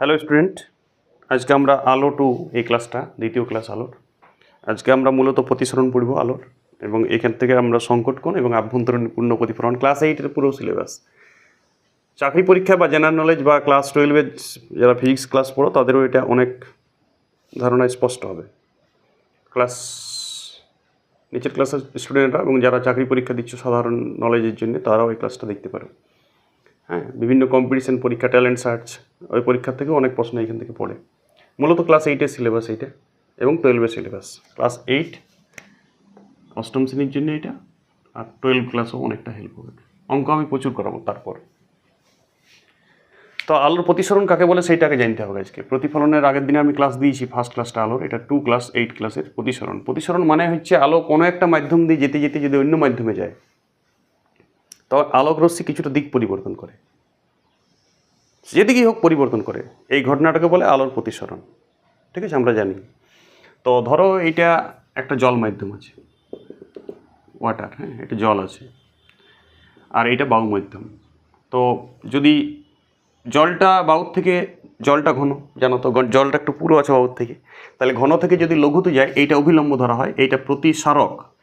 Hello student আজকে আমরা আলো টু এই ক্লাসটা দ্বিতীয় ক্লাস আলোর। আজকে আমরা মূলত প্রতিসরণ পড়ব আলোর এবং এখান থেকে আমরা সংকট কোণ এবং আভ্যন্তরীণ পূর্ণ প্রতিফলন ক্লাস এইটের পুরো সিলেবাস চাকরি পরীক্ষা বা জেনারেল নলেজ বা ক্লাস টুয়েলভের যারা ফিজিক্স ক্লাস পড়ো, তাদেরও এটা অনেক ধারণা স্পষ্ট হবে। ক্লাস নিচের ক্লাসের স্টুডেন্টরা এবং যারা চাকরি পরীক্ষা দিচ্ছ সাধারণ নলেজের জন্য, তারাও এই ক্লাসটা দেখতে পারো হ্যাঁ বিভিন্ন কম্পিটিশন পরীক্ষা ট্যালেন্ট সার্চ ওই পরীক্ষা থেকে অনেক প্রশ্ন এখান থেকে পড়ে। মূলত ক্লাস এইটের সিলেবাস এইটা এবং টুয়েলভের সিলেবাস ক্লাস এইট অষ্টম শ্রেণির জন্য এটা, আর টুয়েলভ ক্লাসও অনেকটা হেল্প হবে। অঙ্ক আমি প্রচুর করাবো তারপর। তো আলোর প্রতিসরণ কাকে বলে সেইটাকে জানতে হবে আজকে। প্রতিফলনের আগের দিনে আমি ক্লাস দিয়েছি ফার্স্ট ক্লাসটা আলোর, এটা টু ক্লাস এইট ক্লাসের প্রতিসরণ। প্রতিসরণ মানে হচ্ছে আলো কোনো একটা মাধ্যম দিয়ে যেতে যেতে যদি অন্য মাধ্যমে যায় তো আলোক রশ্মি কিছুটা দিক পরিবর্তন করে। যেদিকেই হোক পরিবর্তন করে। এই ঘটনাটাকে বলে আলোর প্রতিসরণ। ঠিক আছে? আমরা জানি। তো ধরো এইটা একটা জল মাধ্যম আছে। ওয়াটার হ্যাঁ? এটা জল আছে। আর এইটা বাউ মাধ্যম। তো যদি জলটা বাউর থেকে, জলটা ঘন, জানো তো? জলটা একটু পুরো আছে বাউর থেকে। তাহলে ঘন থেকে যদি লঘুতে যায়, এইটা অভিলম্ব ধরা হয়, এইটা প্রতিসারক।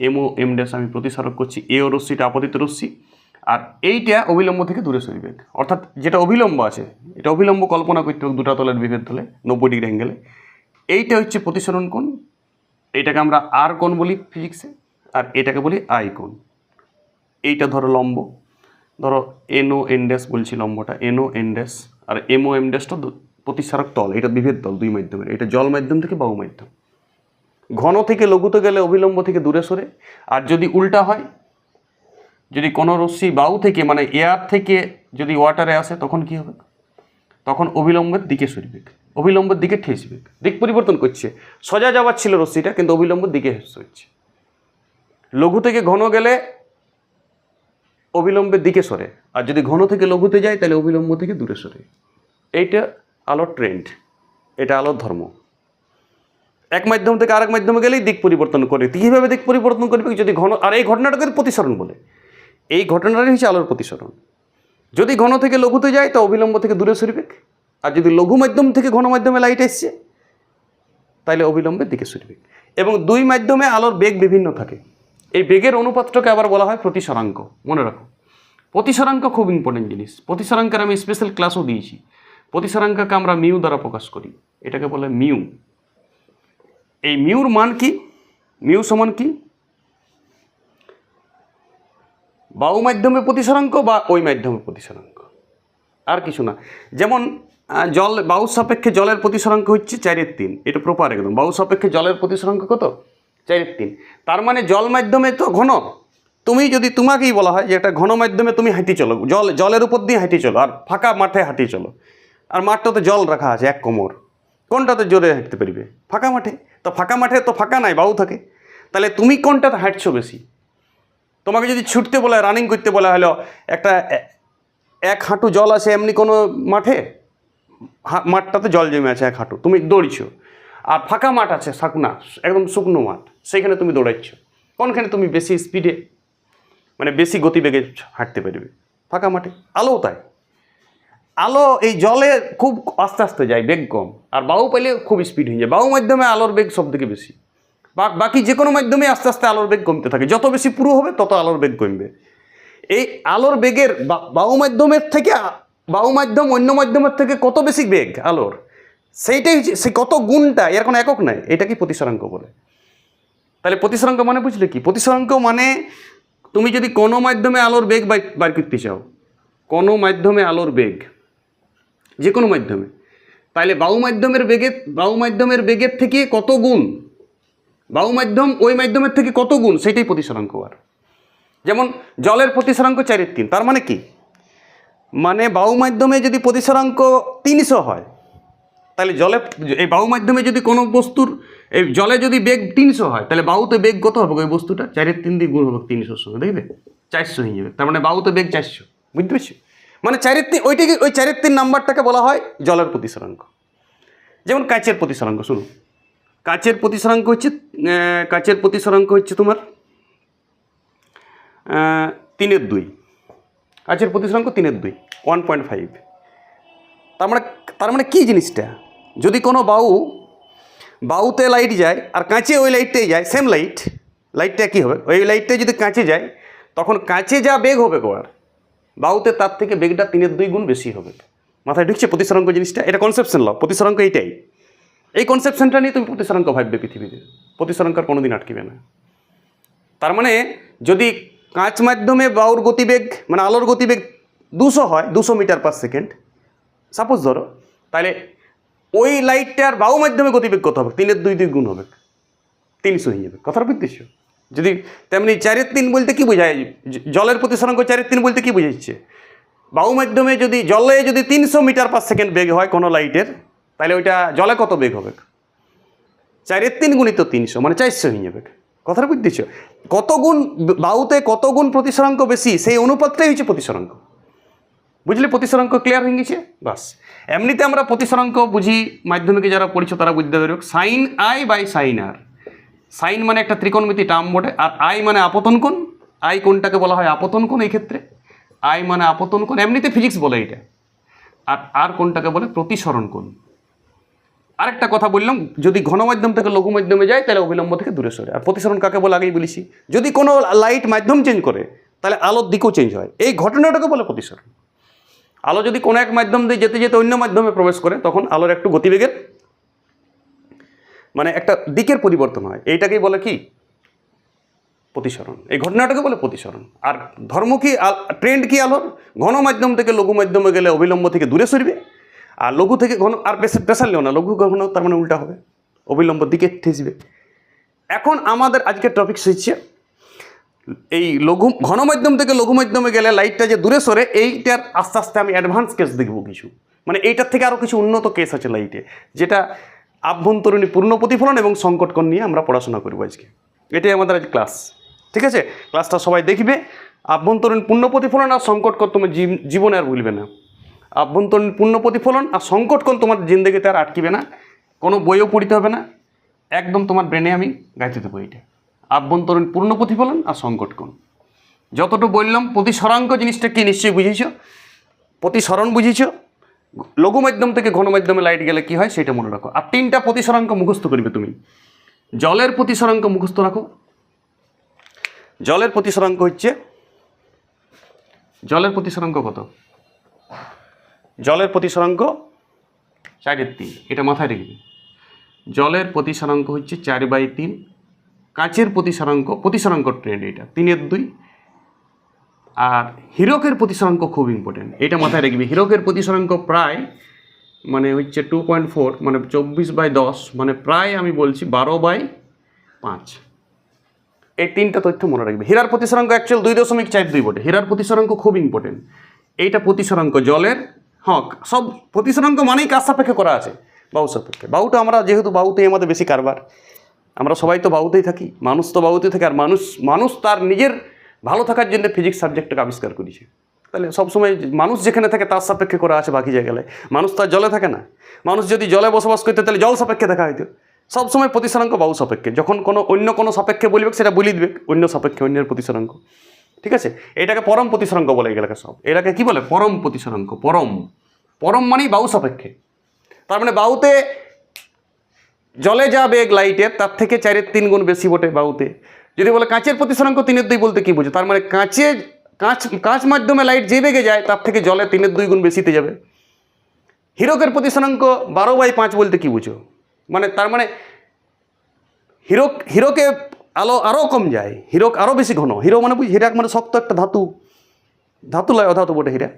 এমও এম ড্যাশ আমি প্রতিসারক করছি এ ও রশ্মিটা আপতিত রশ্মি, আর এইটা অবিলম্ব থেকে দূরে সরিবে অর্থাৎ যেটা অবিলম্ব আছে, এটা অবিলম্ব কল্পনা করতে হবে দুটা তলের বিভেদ তলে নব্বই ডিগ্রি অ্যাঙ্গেলে এইটা হচ্ছে প্রতিসরণ কোণ এইটাকে আমরা আর কোণ বলি ফিজিক্সে আর এটাকে বলি আই কোণ। এইটা ধরো লম্ব, ধরো এনও এন ড্যাশ বলছি লম্বটা এনও এন ড্যাশ আর এমও এম ড্যাশটা দু- প্রতিসারক তল, এটা বিভেদ তল দুই মাধ্যমের, এটা জল মাধ্যম থেকে বায়ু মাধ্যম। ঘন থেকে লঘুতে গেলে অবিলম্ব থেকে দূরে সরে। আর যদি উল্টা হয়, যদি কোনো রশ্মি বাউ থেকে মানে এয়ার থেকে যদি ওয়াটারে আসে, তখন কি হবে? তখন অবিলম্বের দিকে সরবে। অবিলম্বের দিকে ঠেসবে। দিক পরিবর্তন করছে। সোজা যাওয়ার ছিল রশ্মিটা, কিন্তু অবিলম্বের দিকে সরছে। লঘু থেকে ঘন গেলে অবিলম্বের দিকে সরে। আর যদি ঘন থেকে লঘুতে যায়, তাহলে অবিলম্ব থেকে দূরে সরে। এইটা আলোর ট্রেন্ড এটা আলোর ধর্ম। এক মাধ্যম থেকে আরেক মাধ্যমে গেলেই দিক পরিবর্তন করে। কীভাবে দিক পরিবর্তন করবে? যদি ঘন, আর এই ঘটনাটাকে প্রতিসরণ বলে। এই ঘটনাটাই হচ্ছে আলোর প্রতিসরণ। যদি ঘন থেকে লঘুতে যায়, তো অবিলম্ব থেকে দূরে সরবে। আর যদি লঘু মাধ্যম থেকে ঘন মাধ্যমে লাইট এসছে তাহলে অবিলম্বের দিকে সরবে। এবং দুই মাধ্যমে আলোর বেগ বিভিন্ন থাকে। এই বেগের অনুপাতটাকে আবার বলা হয় প্রতিসরাঙ্ক। মনে রাখো। প্রতিসরাঙ্ক খুব ইম্পর্টেন্ট জিনিস। প্রতিসরাঙ্কের আমি স্পেশাল ক্লাসও দিয়েছি। প্রতিসরাঙ্ককে আমরা মিউ দ্বারা প্রকাশ করি। এটাকে বলে মিউ এই মিউর মান কি? মিউ সমান কি? বায়ু মাধ্যমে প্রতিসরাঙ্ক বা ওই মাধ্যমে প্রতিসরাঙ্ক। আর কিছু না। যেমন জল বায়ু সাপেক্ষে জলের প্রতিসরাঙ্ক হচ্ছে চারের তিন। এটা প্রপার একদম। বায়ু সাপেক্ষে জলের প্রতিসরাঙ্ক কত? চারের তিন। তার মানে জল মাধ্যমে তো ঘন। তুমি যদি তোমাকেই বলা হয় যে একটা ঘন মাধ্যমে তুমি হাঁটি চলো। জল, জলের উপর দিয়ে হাঁটি চলো। আর ফাঁকা মাঠে হাঁটি চলো। আর মাঠটাতে জল রাখা আছে এক কোমর। কোনটাতে জোরে হাঁটতে পারবে? ফাঁকা মাঠে। তো ফাঁকা মাঠে তো ফাঁকা নাই বাউ থাকে। তাহলে তুমি কোনটাতে হাঁটছো বেশি? তোমাকে যদি ছুটতে বলে রানিং করতে বলা, হলো একটা এক হাঁটু জল আছে এমনি কোনো মাঠে? মাঠটাতে জল জমে আছে এক হাঁটু, তুমি দৌড়ছো। আর ফাঁকা মাঠ আছে শাকনা একদম শুকনো মাঠ সেখানে তুমি দৌড়াচ্ছ। কোনখানে তুমি বেশি স্পিডে মানে বেশি গতিবেগে হাঁটতে পারবে? ফাঁকা মাঠে, আলো তাই। আলো এই জলে খুব আস্তে আস্তে যায়, বেগ কম। আর বায়ু পাইলে খুব স্পিড হয়ে যায়। বায়ু মাধ্যমে আলোর বেগ সব থেকে বেশি। বা, বাকি যে কোনো মাধ্যমে আস্তে আস্তে আলোর বেগ কমতে থাকে। যত বেশি পুরো হবে, তত আলোর বেগ কমবে। এই আলোর বেগের বা- বায়ু মাধ্যমের থেকে বায়ু মাধ্যম অন্য মাধ্যমের থেকে কত বেশি বেগ আলোর? সেইটাই সে কত গুণটা, এর কোনো একক নাই। এটাকে প্রতিসরাঙ্ক বলে? তাহলে প্রতিসরাঙ্ক মানে বুঝলে কি? প্রতিসরাঙ্ক মানে তুমি যদি কোনো মাধ্যমে আলোর বেগ বাই- বার করতে চাও, কোনো মাধ্যমে আলোর বেগ যে কোনো মাধ্যমে। তাহলে বাউ মাধ্যমের বেগে বাউ মাধ্যমের বেগের থেকে কত গুণ? বাউ মাধ্যম ওই মাধ্যমের থেকে কত গুণ? সেটাই প্রতিসরাঙ্ক আর। যেমন জলের প্রতিসরাঙ্ক চারের তিন, তার মানে কি? মানে বাউ মাধ্যমে যদি প্রতিসরাঙ্ক তিনশো হয় তাহলে জলে, এই বায়ু মাধ্যমে যদি কোনো বস্তুর, এই জলে যদি বেগ তিনশো হয় তাহলে বায়ুতে বেগ কত হবে? ওই বস্তুটা চারের তিন দিয়ে গুণ হবে তিনশোর সঙ্গে, দেখবে? চারশো হয়ে যাবে। তার মানে বায়ুতে বেগ চারশো, বুঝতে পারছ? মানে তিন ওইটাকে, ওই তিন নাম্বারটাকে বলা হয় জলের প্রতিসরাঙ্ক। যেমন কাচের প্রতিসরাঙ্ক শুনো কাচের প্রতিসরাঙ্ক হচ্ছে কাচের প্রতিসরাঙ্ক হচ্ছে তোমার তিনের দুই। কাচের প্রতিসরাঙ্ক তিনের দুই ওয়ান পয়েন্ট ফাইভ তার মানে তার মানে কী জিনিসটা? যদি কোনো বাউ বাউতে লাইট যায় আর কাঁচে ওই লাইটটাই যায় সেম লাইট লাইটটা কী হবে? ওই লাইটটা যদি কাঁচে যায়, তখন কাঁচে যা বেগ হবে গোয়ার বাউতে তার থেকে বেগটা তিনের দুই গুণ বেশি হবে। মাথায় ঢুকছে প্রতিসরাঙ্ক জিনিসটা? এটা কনসেপশন ল প্রতিসরাঙ্ক এইটাই। এই কনসেপশনটা নিয়ে তুমি প্রতিসরাঙ্ক ভাববে পৃথিবীতে। প্রতিসরাঙ্ক আর কোনোদিন আটকিবে না। তার মানে যদি কাঁচ মাধ্যমে বাউর গতিবেগ মানে আলোর গতিবেগ দুশো হয়, দুশো মিটার পার সেকেন্ড সাপোজ ধরো, তাহলে ওই লাইটটার বাউ মাধ্যমে গতিবেগ কত হবে? তিনের দুই দুই গুণ হবে। তিনশো হয়ে যাবে। কথাটা বুঝতেছ যদি তেমনি চারের তিন বলতে কি বোঝায়? জলের প্রতিসরাঙ্ক চারের তিন বলতে কি বোঝাচ্ছে? বায়ু মাধ্যমে যদি জলে যদি তিনশো মিটার পার সেকেন্ড বেগ হয় কোনো লাইটের, তাহলে ওইটা জলে কত বেগ হবে? চারের তিন গুণিত তিনশো মানে চারশো হয়ে যাবে কথাটা বুঝতেছ? কত গুণ বায়ুতে কত গুণ প্রতিসরাঙ্ক বেশি, সেই অনুপাতটাই হচ্ছে প্রতিসরাঙ্ক বুঝলি প্রতিসরাঙ্ক ক্লিয়ার হয়ে গেছে? বাস। এমনিতে আমরা প্রতিসরাঙ্ক বুঝি, মাধ্যমিকে যারা পড়িছো তারা বুঝতে পারবে sine I by sine R sine মানে একটা ত্রিকোণমিতি টার্ম বটে, আর আই মানে আপতন কোণ, আই কোনটাকে বলা হয় আপতন কোণ এই ক্ষেত্রে। আই মানে আপতন কোণ, এমনিতে ফিজিক্স বলে এটা। আর আর কোনটাকে বলে প্রতিসরণ কোণ। আরেকটা কথা বললাম, যদি ঘন মাধ্যম থেকে লঘু মাধ্যমে যায়, তাহলে অবিলম্ব থেকে দূরে সরে। আর প্রতিসরণ কাকে বলে, আগেই বলেছি। যদি কোনো লাইট মাধ্যম চেঞ্জ করে, তাহলে আলোর দিকও চেঞ্জ হয়। এই ঘটনাটাকে বলে প্রতিসরণ। আলো যদি কোনো এক মাধ্যম দিয়ে যেতে যেতে অন্য মাধ্যমে প্রবেশ করে, তখন আলোর একটু গতিবেগের মানে একটা দিকের পরিবর্তন হয়। এইটাকেই বলে কি? প্রতিসরণ। এই ঘটনাটাকে বলে প্রতিসরণ। আর ধর্ম কি ট্রেন্ড কি আলোর? ঘন মাধ্যম থেকে লঘু মাধ্যমে গেলে অবিলম্ব থেকে দূরে সরবে। আর লঘু থেকে ঘন, আর নেও না, লঘু ঘন তার মানে উল্টা হবে। অবিলম্ব দিকে ঠেসবে। এখন আমাদের আজকের টপিক হচ্ছে এই লঘু ঘন মাধ্যম থেকে লঘু মাধ্যমে গেলে লাইটটা যে দূরে সরে, এইটার আস্তে আস্তে আমি অ্যাডভান্স কেস দেখব কিছু। মানে এইটার থেকে আরও কিছু উন্নত কেস আছে লাইটে যেটা আভ্যন্তরীণ পূর্ণ প্রতিফলন এবং সংকটকণ নিয়ে আমরা পড়াশোনা করব আজকে। এটাই আমাদের আজ ক্লাস। ঠিক আছে? ক্লাসটা সবাই দেখবে। আভ্যন্তরীণ পূর্ণ প্রতিফলন আর সংকটকণ তোমার জীব- জীবনে আর ভুলবে না। আভ্যন্তরীণ পূর্ণ প্রতিফলন আর সংকটকণ তোমার জিন্দগিতে আর আটকিবে না। কোনো বইও পড়িতে হবে না। একদম তোমার ব্রেনে আমি গাইতে দেবো এটা আভ্যন্তরীণ পূর্ণ প্রতিফলন আর সংকটকণ। যতটুকু বললাম, প্রতিসরাঙ্ক জিনিসটা কি নিশ্চয়ই বুঝেছ? প্রতিসরণ বুঝেছ? লঘু মাধ্যম থেকে ঘন মাধ্যমে লাইট গেলে কি হয়? সেটা মনে রাখো। আর তিনটা প্রতিসরাঙ্ক মুখস্থ করবে তুমি। জলের প্রতিসরাঙ্ক মুখস্থ রাখো। জলের প্রতিসরাঙ্ক হচ্ছে, জলের প্রতিসরাঙ্ক কত? জলের প্রতিসরাঙ্ক চারের তিন। এটা মাথায় রেখে জলের প্রতিসরাঙ্ক হচ্ছে চার বাই তিন। কাঁচের প্রতিসরাঙ্ক প্রতিসরাঙ্ক ট্রেন্ড এটা। তিনের দুই। আর হিরকের প্রতিসরাঙ্ক খুব ইম্পর্টেন্ট এটা মাথায় রাখবি। হিরকের প্রতিসরাঙ্ক প্রায় মানে হচ্ছে টু পয়েন্ট ফোর মানে চব্বিশ বাই দশ মানে প্রায় আমি বলছি বারো বাই পাঁচ। এই তিনটা তথ্য মনে রাখবে। হীরার প্রতিসরাঙ্ক অ্যাকচুয়াল দুই দশমিক চার দুই বটে। হীরার প্রতিসরাঙ্ক খুব ইম্পর্টেন্ট এইটা প্রতিসরাঙ্ক জলের হক সব প্রতিসরাঙ্ক মানেই কাজ সাপেক্ষে করা আছে? বাহু সাপেক্ষে। বাউটা আমরা যেহেতু বাউতেই আমাদের বেশি কারবার, আমরা সবাই তো বাউতেই থাকি, মানুষ তো বাউতেই থাকে, আর মানুষ মানুষ তার নিজের ভালো থাকার জন্য ফিজিক্স সাবজেক্টটাকে আবিষ্কার করেছে। তাহলে সবসময় মানুষ যেখানে থাকে তার সাপেক্ষে করা আছে বাকি জায়গায়। মানুষ তো আর জলে থাকে না। মানুষ যদি জলে বসবাস করতে, তাহলে জল সাপেক্ষে দেখা হইতো। সবসময় প্রতিসরাঙ্ক বাহু সাপেক্ষে। যখন কোনো অন্য কোনো সাপেক্ষে বলবে, সেটা বলি দিবে। অন্য সাপেক্ষে অন্যের প্রতিসরাঙ্ক। ঠিক আছে? এটাকে পরম প্রতিসরাঙ্ক বলে এগুলোকে সব। এটাকে কি বলে? পরম প্রতিসরাঙ্ক। পরম। পরম মানেই বাহু সাপেক্ষে। তার মানে বাহুতে জলে যা বেগ লাইটের তার থেকে চারের তিন গুণ বেশি বটে বাহুতে। যদি বলে কাঁচের প্রতিসরাঙ্ক তিনের দুই বলতে কি বুঝো? তার মানে কাঁচে, কাঁচ কাঁচ মাধ্যমে লাইট যে বেগে যায়, তার থেকে জলে তিনের দুই গুণ বেশিতে যাবে। হিরকের প্রতিসরাঙ্ক বারো বাই পাঁচ বলতে কি বুঝো? মানে তার মানে হিরো হিরোকে আলো আরও কম যায়, হিরোক আরও বেশি ঘন। হিরো মানে বুঝি, হিরাক মানে শক্ত একটা ধাতু। ধাতু লয়, অধাতু বটে হীরা।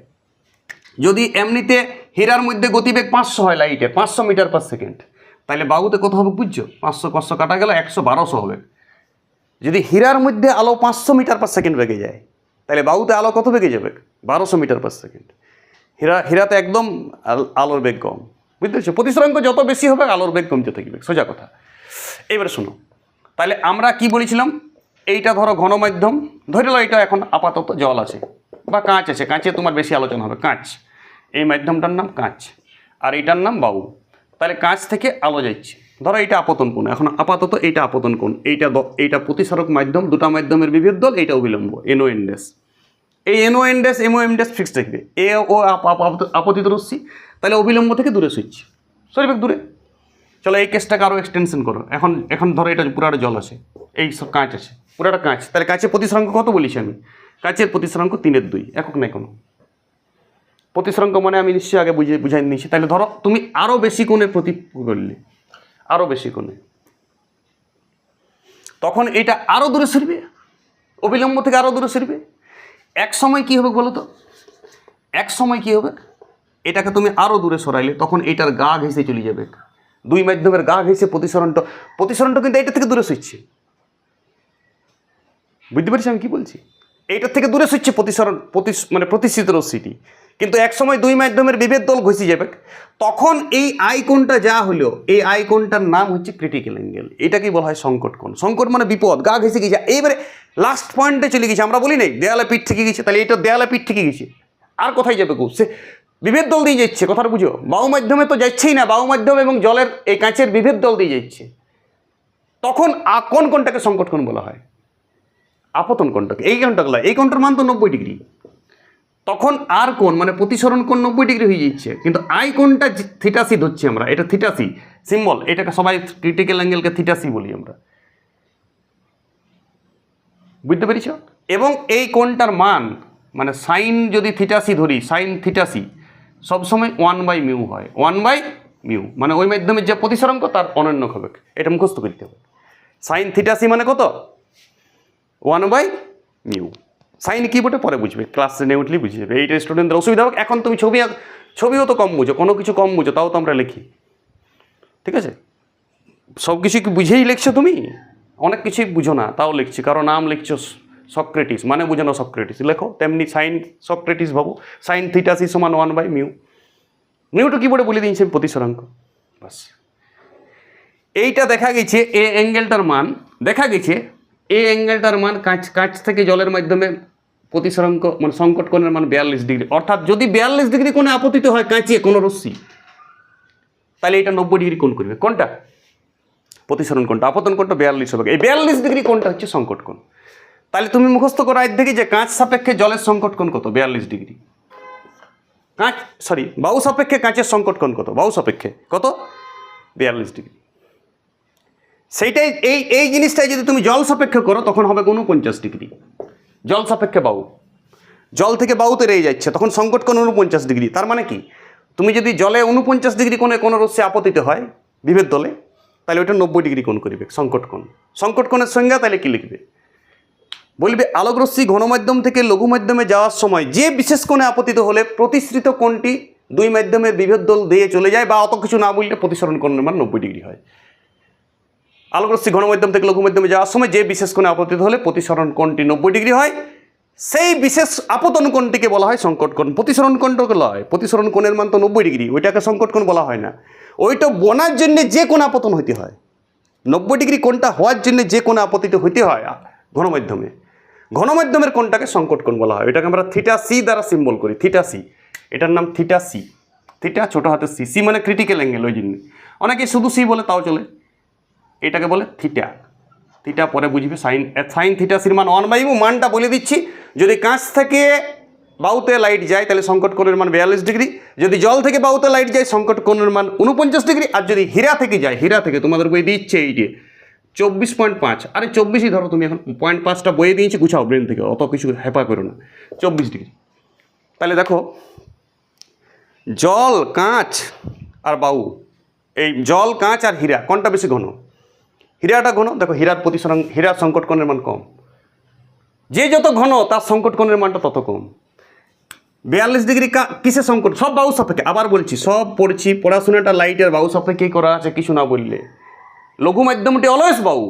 যদি এমনিতে হীরার মধ্যে গতিবেগ পাঁচশো হয় লাইটে পাঁচশো মিটার পার সেকেন্ড তাহলে বাবুতে কত হবে বুঝছ? পাঁচশো পাঁচশো কাটা গেলে, একশো বারোশো হবে। যদি হীরার মধ্যে আলো পাঁচশো মিটার পার সেকেন্ড বেগে যায়, তাহলে বাউতে আলো কত বেগে যাবে? বারোশো মিটার পার সেকেন্ড হীরা, হীরাতে একদম আল- আলোর বেগ কম। বুঝতে পেরেছ? প্রতিসরাঙ্ক যত বেশি হবে, আলোর বেগ কমতে থাকবে। সোজা কথা। এবারে শোনো, তাহলে আমরা কি বলেছিলাম? এইটা ধরো ঘন মাধ্যম। ধরে লো এটা এখন আপাতত জল আছে, বা কাঁচ আছে। কাঁচে তোমার বেশি আলোচনা হবে। কাঁচ। এই মাধ্যমটার নাম কাঁচ। আর এইটার নাম বাউ তাহলে কাঁচ থেকে আলো যাচ্ছে। ধরো এইটা আপতন কোণ, এখন আপাতত এইটা আপতন কোণ, এইটা এইটা প্রতিসারক মাধ্যম, দুটা মাধ্যমের বিভেদ দল, এইটা অবিলম্ব এনো এন্ডেস এই এনও এন্ডেস এমও এন্ডেস ফিক্সড থাকবে এ ও আপ- আপ- আপ- আপতিত রশ্মি, তাহলে অবিলম্ব থেকে দূরে সুইচ সরিবেক দূরে। চলো এই কেসটাকে আরও এক্সটেনশন করো, এখন এখন ধরো এটা পুরাটা জল আছে, এই সব কাঁচ আছে, পুরাটা কাঁচ, তাহলে কাঁচের প্রতিসরাঙ্ক কত বলিছি আমি? কাঁচের প্রতিসরাঙ্ক তিনের দুই, একক নাই কোনো প্রতিসরাঙ্ক মানে আমি নিশ্চয়ই আগে বুঝে বুঝাই নিয়েছি, তাহলে ধরো তুমি আরও বেশি কোণে প্রতি করলে আরও বেশি কোণে তখন এটা আরও দূরে সরবে? অবিলম্ব থেকে আরও দূরে সরবে? এক সময় কি হবে বলো তো এক সময় কি হবে? এটাকে তুমি আরও দূরে সরাইলে তখন এটার গা ঘেঁষে চলে যাবে। দুই মাধ্যমের গা ঘেঁষে প্রতিসরণটা প্রতিসরণটা কিন্তু এটা থেকে দূরে সইছে বুঝতে পারছি আমি কি বলছি? এইটার থেকে দূরে সইছে প্রতিসরণ প্রতি মানে প্রতিষ্ঠিত রশ্মিটি। কিন্তু এক সময় দুই মাধ্যমের বিভেদ দল ঘষে যাবে। তখন এই আইকনটা যা হলো এই আইকনটার নাম হচ্ছে ক্রিটিক্যাল অ্যাঙ্গেল এটাকেই বলা হয় সংকট কোণ? সংকট মানে বিপদ। গা ঘেসে গেছে। এইবারে লাস্ট পয়েন্টে চলে গেছে। আমরা বলি নাই, দেয়ালে পিঠ থেকে গেছে। তাহলে এটা দেয়ালে পিঠ থেকে গেছে। আর কোথায় যাবে কো সে বিভেদ দল দিয়ে যাচ্ছে, কথাটা বুঝো। বায়ু মাধ্যমে তো যাচ্ছেই না। বায়ু মাধ্যম এবং জলের এই কাঁচের বিভেদ দল দিয়ে যাচ্ছে। তখন আ- কোন কোনটাকে সংকট কোণ বলা হয়? আপতন কোনটাকে এই হয়। এই কোণটার মান তো নব্বই ডিগ্রি। তখন আর কোণ মানে প্রতিসরণ কোণ নব্বই ডিগ্রি হয়ে যাচ্ছে। কিন্তু আই কোণটা থিটাসি ধরছি আমরা, এটা থিটাসি সিম্বল এটাকে সবাই ক্রিটিক্যাল অ্যাঙ্গেলকে থিটাসি বলি আমরা। বুঝতে পেরেছ? এবং এই কোণটার মান মানে সাইন যদি থিটাসি ধরি সাইন থিটাসি সবসময় ওয়ান বাই মিউ হয় ওয়ান বাই মিউ মানে ওই মাধ্যমে যে প্রতিসরাঙ্ক তার অনন্য হবে। এটা মুখস্থ করতে হবে। সাইন থিটাসি মানে কত? ওয়ান বাই মিউ সাইন কি বটে পরে বুঝবে ক্লাস টেনে উঠলে বুঝে যাবে। এইটা স্টুডেন্টদের অসুবিধা হোক এখন তুমি ছবি ছবিও তো কম বুঝো, কোনো কিছু কম বুঝো, তাও তো আমরা লিখি। ঠিক আছে? সব কিছু কি বুঝেই লিখছো তুমি? অনেক কিছুই বুঝো না, তাও লিখছি। কারণ নাম লিখছো সক্রেটিস মানে বুঝো না সক্রেটিস লেখো, তেমনি সাইন সক্রেটিস ভাবো। সাইন থিটাসি সমান ওয়ান বাই মিউ মিউটা কি বলে বলে দিয়েছি প্রতিসরাঙ্ক। বাস এইটা দেখা গেছে, এ অ্যাঙ্গেলটার মান। দেখা গেছে এই অ্যাঙ্গেলটার মান কাঁচ কাঁচ থেকে জলের মাধ্যমে প্রতিসরাঙ্ক মানে সংকট কোণের মান বিয়াল্লিশ ডিগ্রি। অর্থাৎ যদি বিয়াল্লিশ ডিগ্রি কোণে আপতিত হয় কাঁচিয়ে কোনো রশ্মি, তাহলে এটা নব্বই ডিগ্রি কোণ করবে। কোনটা প্রতিসরণ কোণটা, আপতন কোণটা বিয়াল্লিশ হবে। এই বিয়াল্লিশ ডিগ্রি কোণটা হচ্ছে সংকট কোণ। তাহলে তুমি মুখস্থ করো আজ দেখি যে কাঁচ সাপেক্ষে জলের সংকট কোণ কত? বিয়াল্লিশ ডিগ্রি। কাঁচ সরি বাউ সাপেক্ষে কাঁচের সংকট কোণ কত? বায়ু সাপেক্ষে কত? বিয়াল্লিশ ডিগ্রি। সেইটাই এই এই জিনিসটাই যদি তুমি জল সাপেক্ষে করো, তখন হবে উনপঞ্চাশ ডিগ্রি। জল সাপেক্ষে বায়ু জল থেকে বায়ুতে রয়ে যাচ্ছে, তখন সংকট কোণ উনপঞ্চাশ ডিগ্রি। তার মানে কি? তুমি যদি জলে উনপঞ্চাশ ডিগ্রি কোণে কোনো রশ্মি আপতিত হয়, বিভেদ দলে, তাহলে ওটা নব্বই ডিগ্রি কোণ করবে, সংকট কোণ। সংকট কোণের সংজ্ঞা তাহলে কি লিখবে? বলবে, আলোকরশ্মি ঘনমাধ্যম থেকে লঘু মাধ্যমে যাওয়ার সময় যে বিশেষ কোণে আপতিত হলে প্রতিশ্রিত কোণটি দুই মাধ্যমের বিভেদ দল দিয়ে চলে যায় বা অত কিছু না বললে প্রতিসরণ কোণের মান নব্বই ডিগ্রি হয়। আলোকরশ্মি ঘনমাধ্যম থেকে লঘু মাধ্যমে যাওয়ার সময় যে বিশেষ কোণে আপতিত হলে প্রতিসরণ কোণটি নব্বই ডিগ্রি হয়, সেই বিশেষ আপতন কোণটিকে বলা হয় সংকট কোণ। প্রতিসরণ কোণটাকে বলা হয়, প্রতিসরণ কোণের মান তো নব্বই ডিগ্রি, ওইটাকে সংকট কোণ বলা হয় না। ওইটা বোনার জন্য যে কোণ আপতন হইতে হয়, নব্বই ডিগ্রি কোণটা হওয়ার জন্য যে কোনো আপতিত হইতে হয় ঘনমাধ্যমে। ঘনমাধ্যমের কোণটাকে সংকট কোণ বলা হয় এটাকে আমরা থিটা সি দ্বারা সিম্বল করি, থিটা সি। এটার নাম থিটা সি। থিটা ছোট হাতে সি সি মানে ক্রিটিক্যাল অ্যাঙ্গেল ওই জন্য। অনেকে শুধু সি বলে, তাও চলে। এটাকে বলে থিটা থিটা পরে বুঝবে সাইন সাইন থিটা সির মান ওয়ান বাই মানটা বলে দিচ্ছি, যদি কাঁচ থেকে বাউতে লাইট যায়, তাহলে সংকট কোণের মান বিয়াল্লিশ ডিগ্রি। যদি জল থেকে বাউতে লাইট যায়, সংকট কোণের মান উনপঞ্চাশ ডিগ্রি। আর যদি হীরা থেকে যায়, হীরা থেকে, তোমাদের বই দিচ্ছে এই যে চব্বিশ পয়েন্ট পাঁচ। আরে চব্বিশই ধরো তুমি এখন পয়েন্ট পাঁচটা বইয়ে দিয়েছি, গুছাও ব্রেন থেকে, অত কিছু হেপা করো না। চব্বিশ ডিগ্রি। তাহলে দেখো, জল, কাঁচ আর বাউ এই জল, কাঁচ আর হীরা, কোনটা বেশি ঘন? হীরাটা ঘন, দেখো হীরার প্রতিসরণ, হীরার সংকট কোণের মান কম। যে যত ঘন, তার সংকট কোণের মানটা তত কম। বিয়াল্লিশ ডিগ্রি কিসের সংকট? সব বায়ু সাপেক্ষে, আবার বলছি, সব পড়ছি, পড়াশোনাটা লাইটের বায়ু সাপেক্ষেই করা আছে কিছু না বললে। লঘু মাধ্যমটি অলওয়েজ বাউ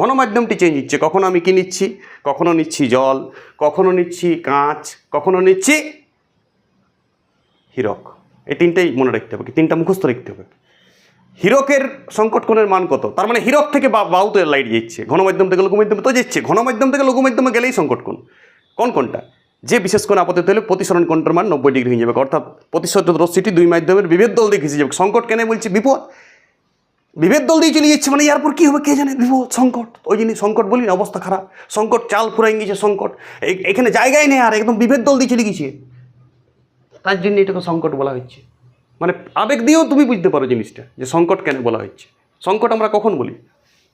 ঘন মাধ্যমটি চেঞ্জ হচ্ছে। কখনো আমি কি নিচ্ছি? কখনো নিচ্ছি জল, কখনো নিচ্ছি কাঁচ, কখনো নিচ্ছি হীরক। এই তিনটেই মনে রাখতে হবে, তিনটা মুখস্থ রাখতে হবে। হীরকের সংকট কোণের মান কত? তার মানে হীরক থেকে বাউতে লাইট যাচ্ছে। ঘনমাধ্যম থেকে লঘু মাধ্যমে তো যাচ্ছে। ঘনমাধ্যম থেকে লঘু মাধ্যমে গেলেই সংকট কোণ কোন কোনটা যে বিশেষ কোণ আপতিত হলে প্রতিসরণ কোণটার মান নব্বই ডিগ্রি হয়ে যাবে। অর্থাৎ প্রতিশত রশ্মিটি দুই মাধ্যমের বিভেদ দল দিয়ে ঘেসে যাবে। সংকট কেন বলছি? বিপদ। বিভেদ দল দিয়ে চলে যাচ্ছে মানে এরপর কী হবে কে জানে? বিপদ, সংকট। ওই জন্য সংকট বলি না, অবস্থা খারাপ। সংকট চাল ফুরাই গেছে, সংকট। এখানে জায়গায় নেই আর, একদম বিভেদ দল দিয়ে চলে গেছে। তার জন্য এটাকে সংকট বলা হচ্ছে। মানে আবেগ দিয়েও তুমি বুঝতে পারো জিনিসটা, যে সংকট কেন বলা হচ্ছে। সংকট আমরা কখন বলি?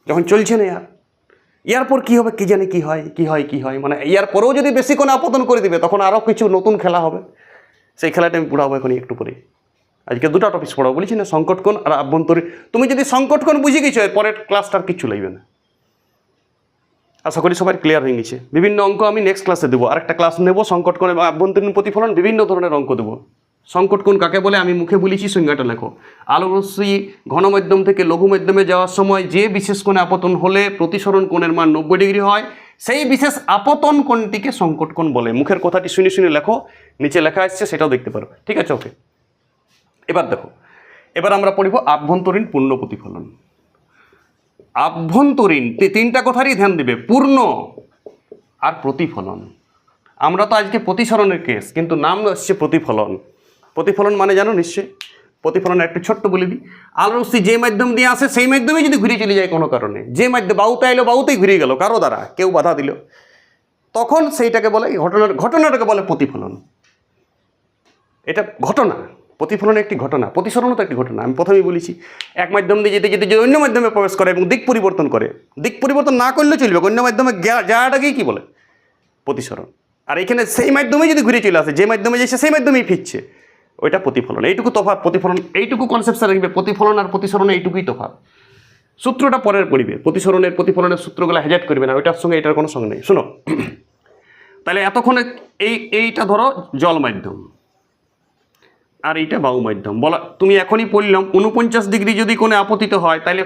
যখন চলছে না ইয়ার ইয়ার পর কী হবে, কী জানে কী হয় কী হয় কী হয়? মানে ইয়ার পরেও যদি বেশি কোনো আপতন করে দিবে, তখন আরও কিছু নতুন খেলা হবে। সেই খেলাটা আমি পড়াবো এখন একটু পরে আজকে দুটো টপিক পড়াবো, বলেছি না, সংকট কোণ আর আভ্যন্তরীণ। তুমি যদি সংকট কোণ বুঝে গেছো পরের ক্লাসটার কিচ্ছু লাগবে না। আশা করি সবাই ক্লিয়ার হয়ে গেছে। বিভিন্ন অঙ্ক আমি নেক্সট ক্লাসে দেবো। আরেকটা ক্লাস নেব, সংকট কোণ এবং আভ্যন্তরীণ প্রতিফলন, বিভিন্ন ধরনের অঙ্ক দেবো। সংকট কোণ কাকে বলে? আমি মুখে বলেছি, সংজ্ঞাটা লেখো। আলোরশ্মি ঘন মাধ্যম থেকে লঘু মাধ্যমে যাওয়ার সময় যে বিশেষ কোণে আপতন হলে প্রতিসরণ কোণের মান নব্বই ডিগ্রি হয়, সেই বিশেষ আপতন কোণটিকে সংকট কোণ বলে। মুখের কথাটি শুনে শুনে লেখো, নিচে লেখা আসছে, সেটাও দেখতে পারো। ঠিক আছে, ওকে। এবার দেখো, এবার আমরা পড়িব আভ্যন্তরীণ পূর্ণ প্রতিফলন। আভ্যন্তরীণ তিনটা কথারই ধ্যান দিবে, পূর্ণ আর প্রতিফলন। আমরা তো আজকে প্রতিসরণের কেস কিন্তু নাম আসছে প্রতিফলন। প্রতিফলন মানে জানো নিশ্চয়ই প্রতিফলন একটু ছোট্ট বলে দিই। আলোরশ্মি যে মাধ্যম দিয়ে আসে, সেই মাধ্যমে যদি ঘুরে চলে যায় কোনো কারণে। যে মাধ্যমে, বাউতে এলো বাউতেই ঘুরে গেল, কারও দ্বারা কেউ বাধা দিল। তখন সেইটাকে বলে, ঘটনার ঘটনাটাকে বলে প্রতিফলন। এটা ঘটনা। প্রতিফলন একটি ঘটনা। প্রতিসরণও তো একটি ঘটনা। আমি প্রথমেই বলেছি, এক মাধ্যম দিয়ে যেতে যেতে যদি অন্য মাধ্যমে প্রবেশ করে এবং দিক পরিবর্তন করে, দিক পরিবর্তন না করলে চলবে, অন্য মাধ্যমে যাওয়াটাকেই কী বলে? প্রতিসরণ। আর এখানে সেই মাধ্যমে যদি ঘুরে চলে আসে, যে মাধ্যমে যাচ্ছে, সেই মাধ্যমেই ফিরছে। ওইটা প্রতিফলন। এইটুকু তফাৎ, প্রতিফলন, এইটুকু কনসেপ্টটা রাখবে প্রতিফলন আর প্রতিসরণ এইটুকুই তফাৎ। সূত্রটা পরের পড়িবে, প্রতিসরণের, প্রতিফলনের সূত্রগুলো হেজাট করবে না, ওইটার সঙ্গে এটার কোনো সঙ্গে নেই। শোনো, তাহলে এতক্ষণে এই, এইটা ধরো জল মাধ্যম আর এইটা বায়ু মাধ্যম। বলা, তুমি এখনই পড়লাম উনপঞ্চাশ ডিগ্রি যদি কোনো আপতিত হয়, তাহলে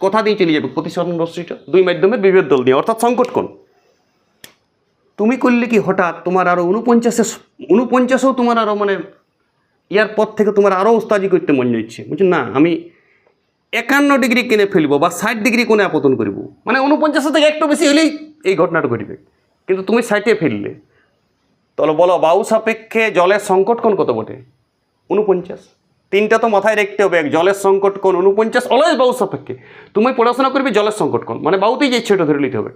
কথা দিয়ে চলে যাবে, প্রতিসরণ রশ্মিটা, দুই মাধ্যমের বিভেদ দল দিয়ে, অর্থাৎ সংকট কোণ। তুমি করলে কি হঠাৎ তোমার আরও উনপঞ্চাশে উনপঞ্চাশেও তোমার আরও মানে ইয়ার পর থেকে তোমার আরও উস্তাজি করতে মন যাচ্ছে। বুঝছেন না? আমি একান্ন ডিগ্রি কিনে ফেলব বা ষাট ডিগ্রি কোণে আপতন করব। মানে উনপঞ্চাশে থেকে একটু বেশি হলেই এই ঘটনাটা ঘটবে। কিন্তু তুমি ষাটে ফেললে। তাহলে বলো বায়ু সাপেক্ষে জলের সংকট কোণ কত বটে? উনপঞ্চাশ তিনটা তো মাথায় রাখতে হবে জলের সংকট কোণ উনপঞ্চাশ অলওয়েজ বায়ু সাপেক্ষে। তুমি পড়াশোনা করবে, জলের সংকট কোণ। মানে বায়ুতেই যাচ্ছে এটা ধরে নিতে হবে।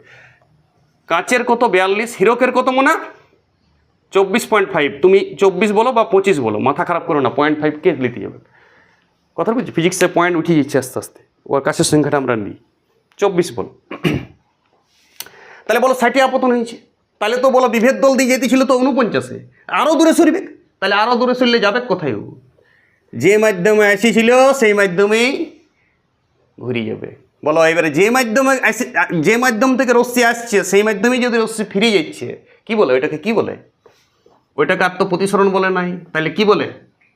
কাঁচের কত বিয়াল্লিশ, হিরকের কত মনে? চব্বিশ পয়েন্ট ফাইভ তুমি চব্বিশ বলো বা পঁচিশ বলো, মাথা খারাপ করো না পয়েন্ট ফাইভ কে লিতে যাবে। কথা বলছি ফিজিক্সে পয়েন্ট উঠিয়ে যাচ্ছে আস্তে আস্তে, ওর কাছের সংখ্যাটা আমরা নিই। চব্বিশ বলো। তাহলে বলো ষাটে আপতন হয়েছে, তাহলে তো বলো বিভেদ দল দিয়ে যেতেছিল তো উনপঞ্চাশে আরও দূরে সরবে, তাহলে আরও দূরে সরলে যাবে কোথায় যে মাধ্যমে এসেছিল সেই মাধ্যমেই ঘুরিয়ে যাবে। বলো, এবারে যে মাধ্যমে যে মাধ্যম থেকে রশ্মি আসছে, সেই মাধ্যমেই যদি রশ্মি ফিরে যাচ্ছে, কি বলে ওইটাকে, কি বলে? ওইটাকে আর তো প্রতিসরণ বলে নাই। তাহলে কি বলে?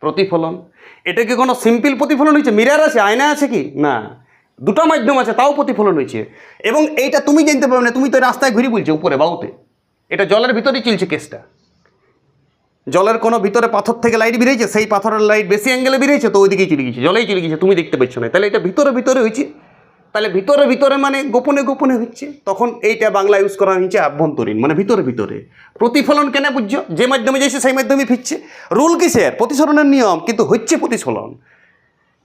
প্রতিফলন। এটা কি কোনো সিম্পল প্রতিফলন হয়েছে? মিরার আছে, আয়না আছে কি? না। দুটো মাধ্যম আছে, তাও প্রতিফলন হয়েছে। এবং এইটা তুমি জানতে পারবে না, তুমি তো রাস্তায় ঘুরি বলছো, উপরে বাউতে এটা জলের ভিতরেই চলছে কেসটা। জলের কোনো ভিতরে পাথর থেকে লাইট বেরিয়েছে, সেই পাথরের লাইট বেশি অ্যাঙ্গেলে বেরিয়েছে, তো ওইদিকেই চলে গেছে। জলেই চলে গেছে, তুমি দেখতে পাচ্ছ না। তাহলে এটা ভিতরে ভিতরে হয়েছে। তাহলে ভিতরে ভিতরে মানে গোপনে গোপনে হচ্ছে। তখন এইটা বাংলা ইউজ করা হয়েছে আভ্যন্তরীণ মানে ভিতরে ভিতরে। প্রতিফলন কেন বুঝছ? যে মাধ্যমে যাইছে, সেই মাধ্যমে ফিরছে। রুল কিসের? প্রতিসরণের নিয়ম, কিন্তু হচ্ছে প্রতিফলন।